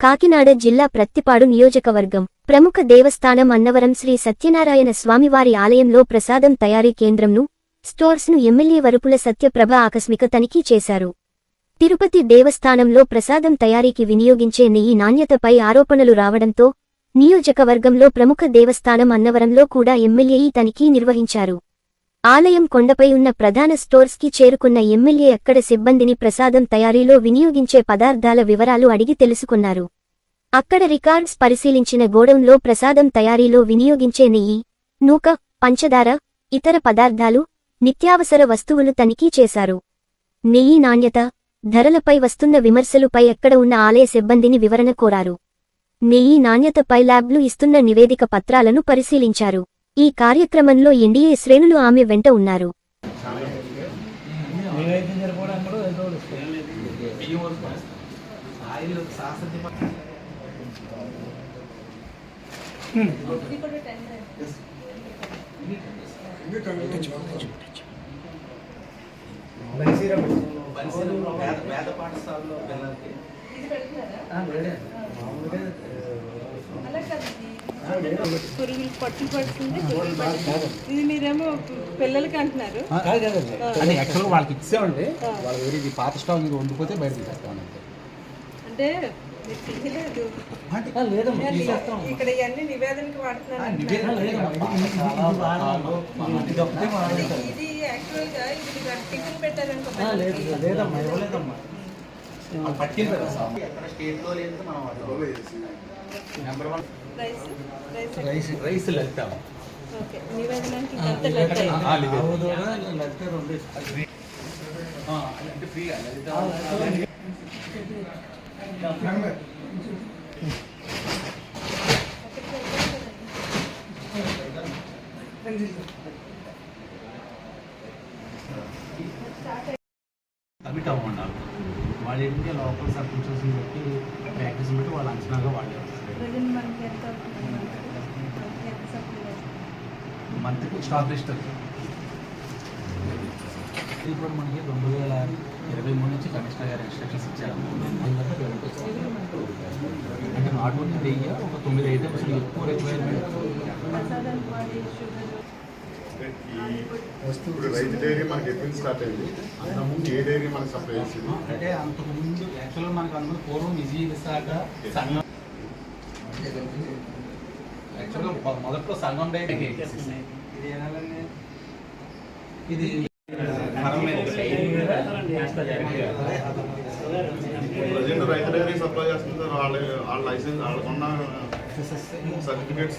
కాకినాడ జిల్లా ప్రత్తిపాడు నియోజకవర్గం ప్రముఖ దేవస్థానం అన్నవరం శ్రీ సత్యనారాయణ స్వామివారి ఆలయంలో ప్రసాదం తయారీ కేంద్రంను స్టోర్స్ను ఎమ్మెల్యే వరుపుల సత్యప్రభ ఆకస్మిక తనిఖీ చేశారు. తిరుపతి దేవస్థానంలో ప్రసాదం తయారీకి వినియోగించే నెయ్యి నాణ్యతపై ఆరోపణలు రావడంతో నియోజకవర్గంలో ప్రముఖ దేవస్థానం అన్నవరంలో కూడా ఎమ్మెల్యే ఈ తనిఖీ నిర్వహించారు. ఆలయం కొండపై ఉన్న ప్రధాన స్టోర్స్కి చేరుకున్న ఎమ్మెల్యే అక్కడ సిబ్బందిని ప్రసాదం తయారీలో వినియోగించే పదార్థాల వివరాలు అడిగి తెలుసుకున్నారు. అక్కడ రికార్డ్స్ పరిశీలించిన గోడౌన్లో ప్రసాదం తయారీలో వినియోగించే నెయ్యి నూక పంచదార ఇతర పదార్థాలు నిత్యావసర వస్తువులు తనిఖీ చేశారు. నెయ్యి నాణ్యత ధరలపై వస్తున్న విమర్శలుపై ఎక్కడ ఉన్న ఆలయ సిబ్బందిని వివరణ కోరారు. నెయ్యి నాణ్యతపై ల్యాబ్లు ఇస్తున్న నివేదిక పత్రాలను పరిశీలించారు. ఈ కార్యక్రమంలో ఎన్డీఏ శ్రేణులు ఆమె వెంట ఉన్నారు. పాఠశాలలో పిల్లలకి పురుగులు పట్టు పడుతుంది ఇది మీరేమో పిల్లలకి అంటున్నారు. యాక్చువల్గా వాళ్ళకి ఇచ్చామండి వాళ్ళ ఇది పాత స్టాక్ ఇది వండిపోతే బయట తీసేస్తాం అంటే మీరు ఇక్కడ ఇవన్నీ నివేదనకి ఆ, వాడుతున్నారు నివేదన లేదమ్మా ఇది- యాక్చువల్గా ఇది టిఫిన్ పెట్టారనుకో లేదమ్మా స్టేట్లో లేదు మనం రైస్ రైస్ లలిత అంటే ఫ్రీగా అవి టవ్ ఉండాలి వాళ్ళు ఏంటంటే లోపల సర్కమ్స్టెన్స్ని బట్టి ప్రాక్టీస్ బట్టి వాళ్ళు అంచనాగా వాళ్ళు ప్రజెంట్ మనకి ఎంత ఎంత సప్లై మంత్కి స్టాక్ లిస్ట్ ఇప్పుడు మనకి రెండు వేల ఇరవై మూడు నుంచి కమిషనర్ గారు ఇన్స్ట్రక్షన్స్ ఇచ్చారు అంటే నాట్ ఓన్లీ నెయ్యి ఒక తొమ్మిది ఐటమ్స్ ఎక్కువ రిక్వైర్మెంట్ ఇప్పుడు రైతు డైరీ మనకి ఎప్పుడు స్టార్ట్ అయింది? అంతకుముందు ఏ డైరీ మనకి సప్లై చేసింది? అంటే అంతకుముందు యాక్చువల్గా మనకు అందరూ పూర్వం విజయ విశాఖ సంఘం యాక్చువల్గా మొదట్లో సంఘం డైరీ. ఇది ప్రజెంట్ రైతు డైరీ సప్లై చేస్తుంది వాళ్ళ వాళ్ళ లైసెన్స్ వాళ్ళకున్న certificates